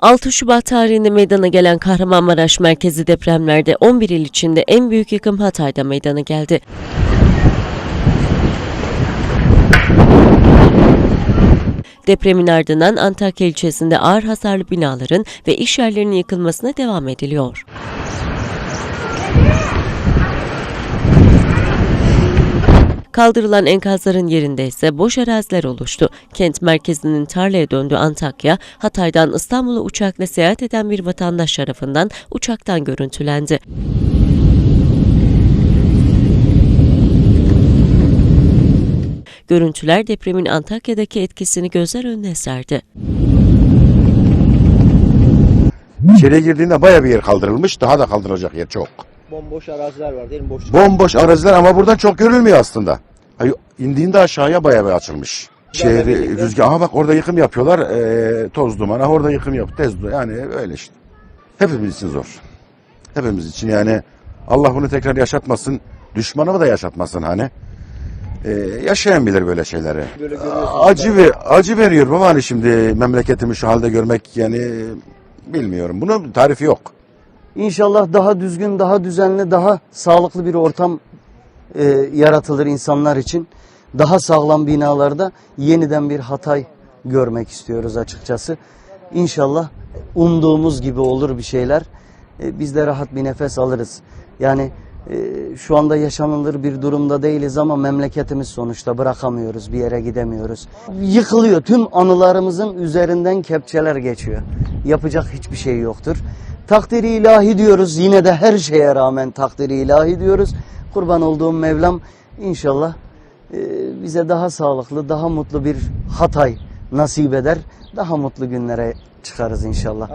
6 Şubat tarihinde meydana gelen Kahramanmaraş merkezi depremlerde 11 il içinde en büyük yıkım Hatay'da meydana geldi. Depremin ardından Antakya ilçesinde ağır hasarlı binaların ve iş yerlerinin yıkılmasına devam ediliyor. Kaldırılan enkazların yerinde ise boş araziler oluştu. Kent merkezinin tarlaya döndüğü Antakya, Hatay'dan İstanbul'a uçakla seyahat eden bir vatandaş tarafından uçaktan görüntülendi. Görüntüler depremin Antakya'daki etkisini gözler önüne serdi. İçeriye girdiğinde baya bir yer kaldırılmış. Daha da kaldırılacak yer çok. Bomboş araziler var değil mi? Boşluk. Bomboş araziler ama buradan çok görülmüyor aslında. Ay, indiğinde aşağıya baya bir açılmış. Şehri rüzgar. Aha bak orada yıkım yapıyorlar. Ee, toz duman. Aha orada yıkım yap. Tez du- Yani öyle işte. Hepimiz için zor. Hepimiz için yani Allah bunu tekrar yaşatmasın. Düşmanımı da yaşatmasın hani. Ee, yaşayan bilir böyle şeyleri. Böyle görüyorsunuz. Acı ve acı veriyor baba hani şimdi memleketimi şu halde görmek yani bilmiyorum. Bunun tarifi yok. İnşallah daha düzgün, daha düzenli, daha sağlıklı bir ortam e, yaratılır insanlar için. Daha sağlam binalarda yeniden bir Hatay görmek istiyoruz açıkçası. İnşallah umduğumuz gibi olur bir şeyler. E, biz de rahat bir nefes alırız. Yani e, şu anda yaşanılır bir durumda değiliz ama memleketimiz sonuçta bırakamıyoruz, bir yere gidemiyoruz. Yıkılıyor, tüm anılarımızın üzerinden kepçeler geçiyor. Yapacak hiçbir şey yoktur. Takdiri ilahi diyoruz. Yine de her şeye rağmen takdiri ilahi diyoruz. Kurban olduğum Mevlam inşallah e, bize daha sağlıklı, daha mutlu bir Hatay nasip eder. Daha mutlu günlere çıkarız inşallah.